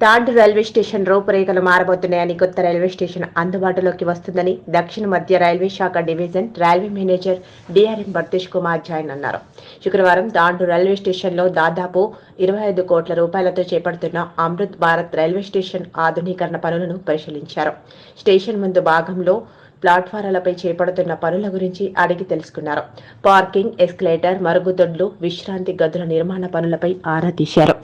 Third railway station రూపురేఖలు మారబోతున్నాయని కొత్త railway station అందుబాటులోకి వస్తుందని దక్షిణ మధ్య రైల్వే శాఖ division railway manager DRM Bhartesh Kumar Jain అన్నారు. శుక్రవారం తాండు రైల్వే స్టేషన్లో దాదాపు ఇరవై ఐదు కోట్ల రూపాయలతో చేపడుతున్న అమృత్ భారత్ రైల్వే స్టేషన్ ఆధునీకరణ పనులను పరిశీలించారు. స్టేషన్ ముందు భాగంలో ప్లాట్ఫారాలపై చేపడుతున్న పనుల గురించి అడిగి తెలుసుకున్నారు. పార్కింగ్ ఎస్కలేటర్ మరుగుదొడ్లు విశ్రాంతి గదుల నిర్మాణ పనులపై ఆరా తీశారు.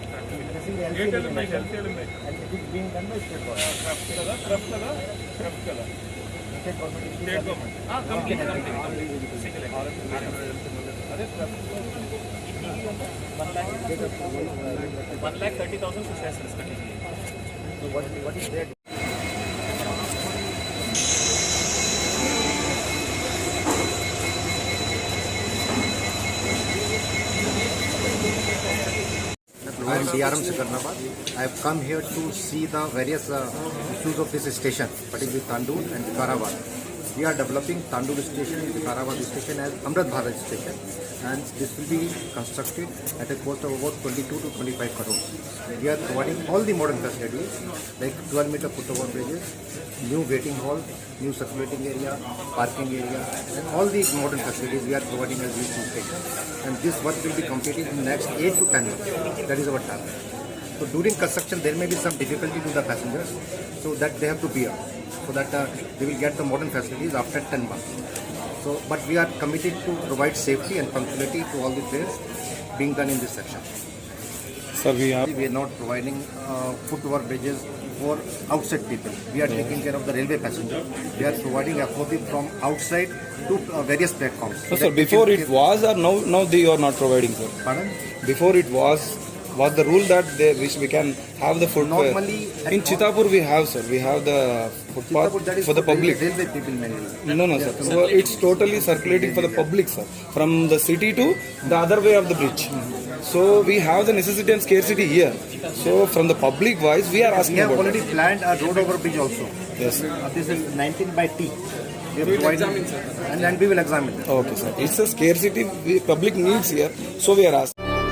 ఎల్సీడీ ఉన్నాయి LCD one lakh thirty thousand చేస్తారు వాట్ వాట్ ఇస్ రేట్ आरम से करना बात। I have come here to see the various issues of this station but particularly Tandur and कारावा We are developing Tandur station Vikarabad station as Amrit Bharat station and this will be constructed at a cost of about 22 to 25 crores. We are providing all the modern facilities like 12 meter foot-over bridges, new waiting hall, new circulating area, parking area and all the modern facilities we are providing as this station. And this work will be completed in the next 8 to 10 months. That is our target. So during construction there may be some difficulty to the passengers so that they have to be bear so that uh, they will get the modern facilities after 10 months. So but we are committed to provide safety and punctuality to all the trains being done in this section. Sir, we are We are not providing uh, foot-over bridges for outside people. We are taking care of the railway passenger. We are providing FOB from outside to uh, various platforms. so, sir. Before it was, or now now they are not providing, sir. Pardon? Before it was, was the rule that they which we can have the foot Normally, at in Chitapur we have, sir. We have the footpath Sitapur, for the public. Railway people mainly. No, no, sir. So it's totally circulating for the public, sir. From the city to the other way of the bridge. So we have the necessity and scarcity here. So from the public wise, we are asking We have about already that. planned a road over bridge also. Yes. Uh, this is 19 by T. We are providing, and then we will examine. Okay, sir. It's a scarcity we, public needs here. So we are asking.